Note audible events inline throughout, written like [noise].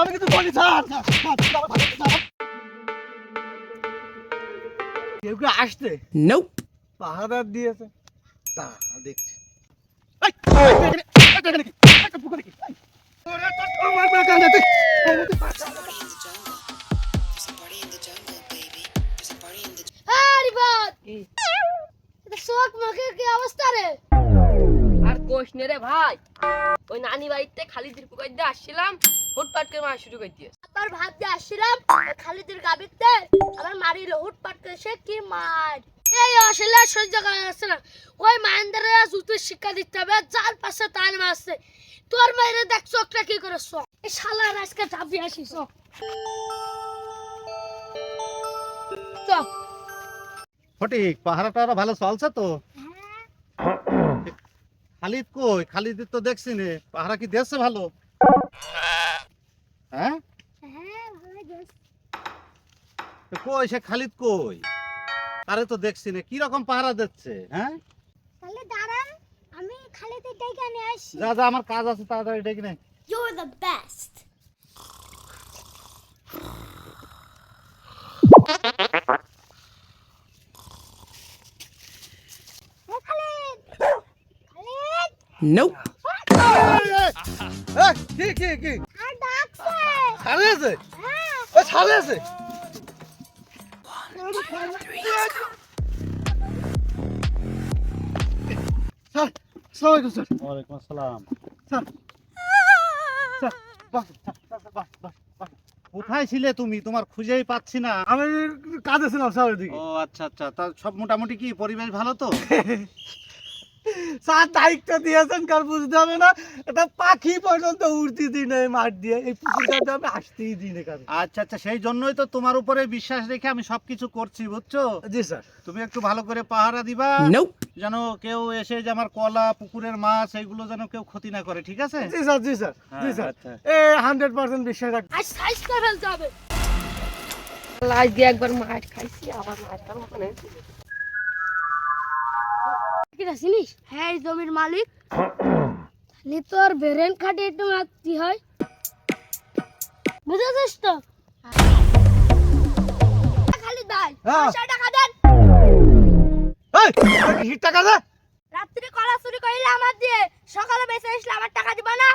আমি কিছু করিনি স্যার। কেউ আসতে কি? অবস্থা রে আর কোষ নে রে ভাই ওই নানি বাড়িতে খালি দির পুকাই দিয়ে আসছিলাম ফুটপাট করে মারা শুরু করে দিয়েছে। ভাত দিয়ে আসছিলাম খালিদের গাবিতে আমার মারিল হুট পাট করে সে কি মার? এই আসলে সহ্য করা যাচ্ছে না। ওই মায়েন্দ্রে জুতের শিক্ষা দিতে হবে যার পাশে তার মারছে তোর মায়ের দেখ চোখটা কি করে এই শালার আজকে আসিস ফটিক পাহাড়টা আরও ভালো চলছে তো? খালিদ কই? খালিদ তো দেখছি নে পাহাড়া কি দেখছে ভালো হ্যাঁ হ্যাঁ ভালো গেছ তো কই সে খালিদ কই? আরে তো দেখছি নে কি রকম পাহারা দিচ্ছে হ্যাঁ? তাহলে দাঁড়ান আমি খালিদের ডেকে নিয়ে আসি। যা যা আমার কাজ আছে তাড়াতাড়ি ডেকে নে। You're the best. Nope. কি কি কি? আর ডাকছে। ছাড়ে আছে? হ্যাঁ। স্যার আসসালামু। আলাইকুম স্যার ওয়ালাইকুম আসসালাম স্যার। কোথায় ছিলে তুমি? তোমার খুঁজেই পাচ্ছি না। আমি কাজে ছিলাম স্যার ওইদিকে। ও আচ্ছা আচ্ছা। তা সব মোটামুটি কি পরিবেশ ভালো তো? [laughs] স্যার দায়িত্ব দিয়েছেন কার বুঝতে হবে না এটা পাখি পর্যন্ত দিই না মাঠ দিয়ে এই পুকুরটাতে আমি আসতেই দিই না কারণ আচ্ছা আচ্ছা সেই জন্যই তো তোমার উপরে বিশ্বাস রেখে আমি সবকিছু করছি বুঝছ? জি স্যার। তুমি একটু ভালো করে পাহারা দিবা যেন কেউ এসে যে আমার কলা পুকুরের মাছ এইগুলো যেন কেউ ক্ষতি না করে ঠিক আছে? জি স্যার জি স্যার জি স্যার। এ হান্ড্রেড পার্সেন্ট বিশ্বাস রাখ সাইজ করে দিয়ে একবার মাছ খাইছি আবার মাছ খাব ওখানে কিরা চিনিস হ্যাঁ এই জমির মালিক। [coughs] তাহলে তোর বেরেন খাটে একটু হয়। বুঝেছিস তো? খালি ভাই হ্যাঁ। পয়সা টাকা দেন। হিট টাকা দে? রাত্রি কলা চুরি করিলে আমার দিয়ে সকালে বেঁচে আসলে আমার টাকা দিবা না?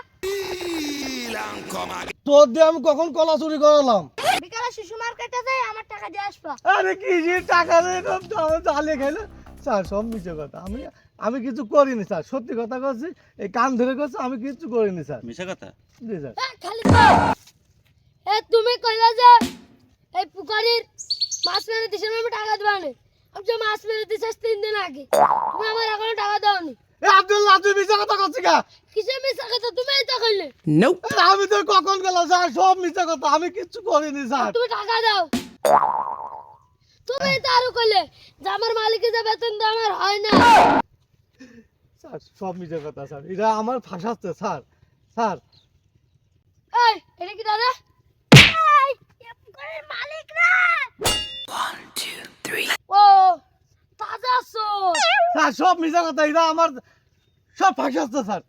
তোর দিয়ে আমি কখন কলা চুরি করালাম? বিকালে শিশু মার্কেটে যাই আমার টাকা দিয়ে আসবা। আরে কি টাকা দে এরকম তো আমার জালে খাইলে। স্যার সব মিছে কথা। আমি আমি কিছু করিনি স্যার। সত্যি কথা করছি এই কান ধরে করছি আমি কিছু করিনি স্যার। মিশা কথা? জি স্যার। এ, খালি এ তুমি কইলা যে এই পুকুরির মাছ মেরে দিছে আমি টাকা দিবা না আমি যে মাছ মেরে দিছে তিন দিন আগে। তুমি আমার এখনও টাকা দাওনি। এ আব্দুল্লাহ তুই মিছে কথা করছিস কা কিসে মিশা কথা? তুমি তো কইলে. এ, আমি তো কখন গেলাম স্যার? সব মিছে কথা আমি কিচ্ছু করিনি স্যার। তুমি টাকা দাও। তুমি তো আরও কইলে যে আমার মালিকে যে বেতন দাও আমার হয় না। স্যার সব মিছে কথা স্যার। এটা আমার ফাঁসাচ্ছে স্যার। স্যার। এই এটা কি দাদা? এই মালিক না। One, two, three. ও তাজা সোর স্যার সব মিছা কথা এটা আমার সব ফাঁসাচ্ছে স্যার।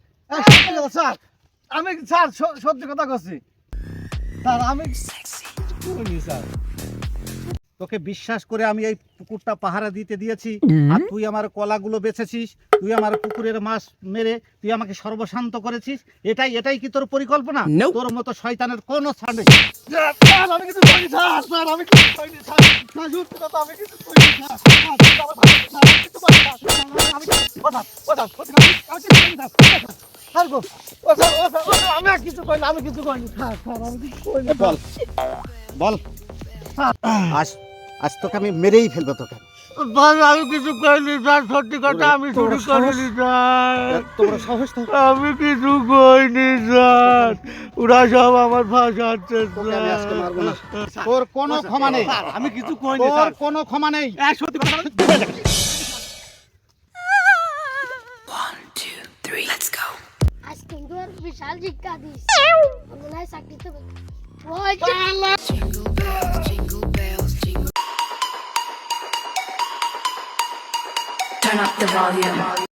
স্যার আমি স্যার সত্যি কথা করছি স্যার আমি করিনি স্যার? তোকে বিশ্বাস করে আমি এই পুকুরটা পাহারা দিতে দিয়েছি আর তুই আমার কলাগুলো বেচেছিস তুই আমার পুকুরের মাছ মেরে তুই আমাকে সর্বশান্ত করেছিস এটাই এটাই কি তোর পরিকল্পনা. তোর মতো শয়তানের কোনো ছাড় নেই আমি কিছু করিনি স্যার আমি কিছু করিনি স্যার আমি করিনি স্যার আমি করিনি, আমি করিনি, বল বল আজ আজ তোকে আমি মেরেই ফেলব তোকে। ভাই আমি কিছু করিনি স্যার সত্যি কথা আমি চুরি করিনি স্যার তোমরা সাহস আমি কিছু করিনি স্যার ওরা সব আমার ফাঁসাচ্ছে স্যার তোর কোনো ক্ষমা নেই। আমি কিছু করিনি তোর স্যার। কোনো ক্ষমা নেই। সত্যি কথা বিশাল শিক্ষা দিস। মনে হয় চাকরিতে ওই up the volume.